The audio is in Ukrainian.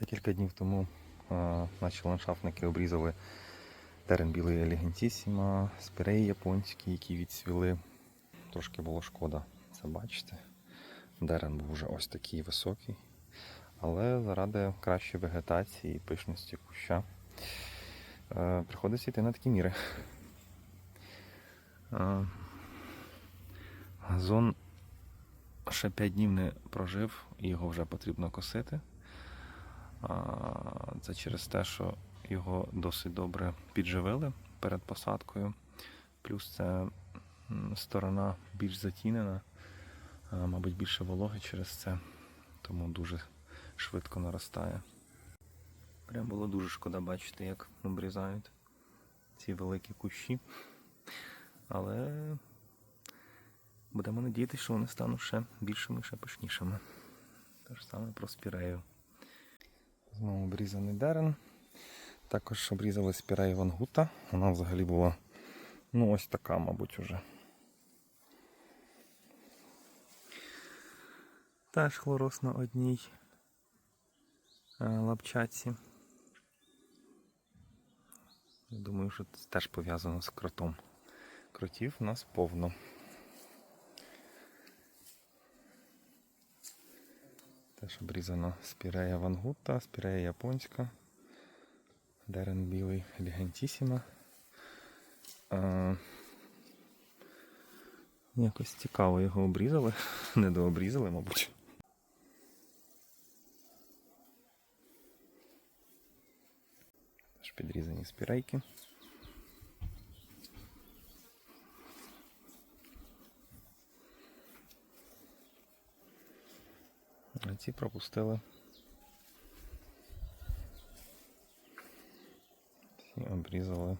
Декілька днів тому наші ландшафтники обрізали терен білий елегантісіма, спіреї японські, які відсвіли. Трошки було шкода це бачити. Дерен був вже ось такий високий. Але заради кращої вегетації і пишності куща е, приходиться йти на такі міри. Е, Газон ще 5 днів не прожив і його вже потрібно косити. Це через те, що його досить добре підживили перед посадкою. Плюс це сторона більш затінена, мабуть, більше вологи через це, тому дуже швидко наростає. Прям було дуже шкода бачити, як обрізають ці великі кущі. Але будемо надіятися, що вони стануть ще більшими, ще пишнішими. Те ж саме про спірею. Знову обрізаний дерен. Також обрізали спірею вангута. Вона взагалі була ну ось така, мабуть, уже. Теж хлорос на одній е, лапчатці. Я думаю, що це теж пов'язано з кротом. Кротів у нас повно. Теж обрізано спірея вангута, спірея японська, дерен білий елегантісіма. Якось цікаво його обрізали, не дообрізали, мабуть. Теж підрізані спірейки. А ці пропустили. Ці обрізали